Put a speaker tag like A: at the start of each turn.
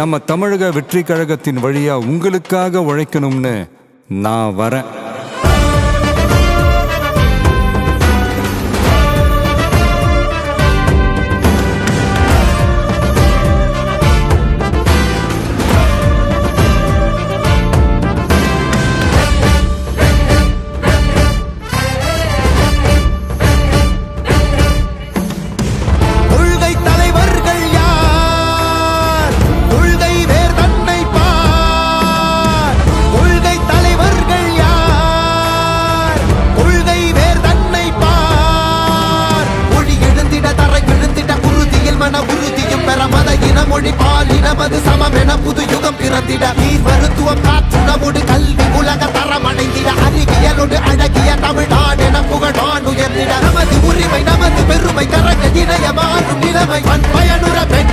A: நம்ம தமிழக வெற்றி கழகத்தின் வழியா உங்களுக்காக உழைக்கணும்னு நான் வரேன்.
B: மன பெற மத இன மொழி பாலினமது சமம் என புது யுகம் பிறந்திட. நீ மருத்துவம் காற்றுணவோடு கல்வி உலக தரம் அடைந்திட அறிவியலோடு அழகிய தமிழ்நாடு என புகழான் உயர்ந்திட நமது உரிமை நமது பெருமை கரக இணைய மாறும் நிலைமை. பயனுற பெண்